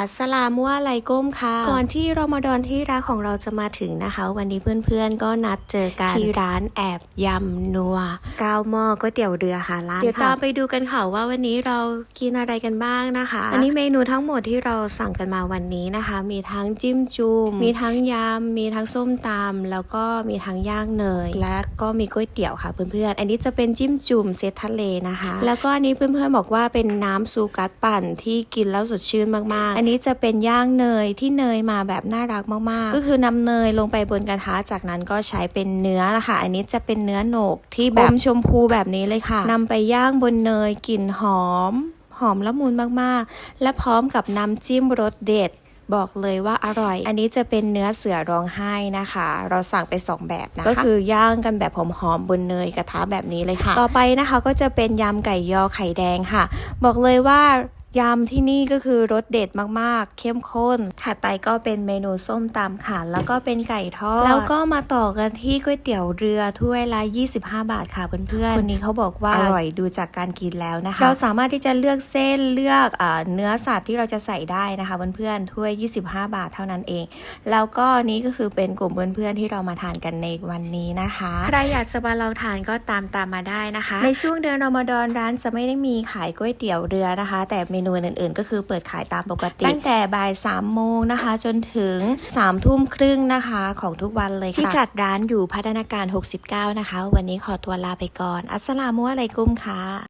อัสสลามุอะลัยกุมค่ะ ก่อนที่รอมฎอนที่รักของเราจะมาถึงนะคะ วันนี้เพื่อนๆก็นัดเจอกันที่ร้านแอบยำนัวก้าวหม้อก๋วยเตี๋ยวเรือฮาลาลเดี๋ยวตามไปดูกันค่ะว่าวันนี้เรากินอะไรกันบ้างนะคะ อันนี้เมนูทั้งหมดที่เราสั่งกันมาวันนี้นะคะ มีทั้งจิ้มจุ่มมีทั้งยำมีทั้งส้มตำแล้วก็มีทั้งย่างเนย และก็มีก๋วยเตี๋ยวค่ะเพื่อนๆอันนี้จะเป็นจิ้มจุ่มเซตทะเลนะคะ แล้วก็อันนี้เพื่อนๆบอกว่าเป็นน้ำซูกัสปั่นที่กินแล้วสดชื่นมากๆอันนี้จะเป็นย่างเนยที่เนยมาแบบน่ารักมากๆ ก็คือนำเนยลงไปบนกระทะจากนั้นก็ใช้เป็นเนื้อนะคะอันนี้จะเป็นเนื้อโหนกที่แบบอมชมพูแบบนี้เลยค่ะนำไปย่างบนเนยกลิ่นหอม หอมละมุนมากๆ และพร้อมกับน้ำจิ้มรสเด็ดบอกเลยว่าอร่อย อันนี้จะเป็นเนื้อเสือร้องไห้นะคะ เราสั่งไป 2 แบบนะคะ ก็คือย่างกันแบบหอมๆบนเนยกระทะแบบนี้เลยค่ะ ต่อไปนะคะก็จะเป็นยำไก่ยอไข่แดงค่ะ บอกเลยว่า ยำที่นี่ก็คือรสเด็ดมากๆ เข้มข้น ถัดไปก็เป็นเมนูส้มตำค่ะ แล้วก็เป็นไก่ทอด แล้วก็มาต่อกันที่ก๋วยเตี๋ยวเรือถ้วยละ 25 บาทค่ะเพื่อนๆ คนนี้เขาบอกว่าอร่อยดูจากการกินแล้วนะคะ เราสามารถที่จะเลือกเส้นเลือกอาเนื้อสัตว์ที่เราจะใส่ได้นะคะเพื่อนๆ ถ้วย 25 บาทเท่านั้นเอง แล้วก็นี้ก็คือเป็นกลุ่มเพื่อนๆที่เรามาทานกันในวันนี้นะคะ ใครอยากจะมาลองทานก็ตามตามมาได้นะคะ ในช่วงเดือนรอมฎอนร้านจะไม่ได้มีขายก๋วยเตี๋ยวเรือนะคะ แต่เมนูอื่นๆ ก็คือเปิดขายตามปกติ ตั้งแต่บ่าย3โมงนะคะ จนถึง3ทุ่มครึ่งนะคะของทุกวันเลยค่ะที่จัดร้านอยู่พัฒนาการ 69 นะคะ วันนี้ขอตัวลาไปก่อน อัสสลามุอะลัยกุมค่ะ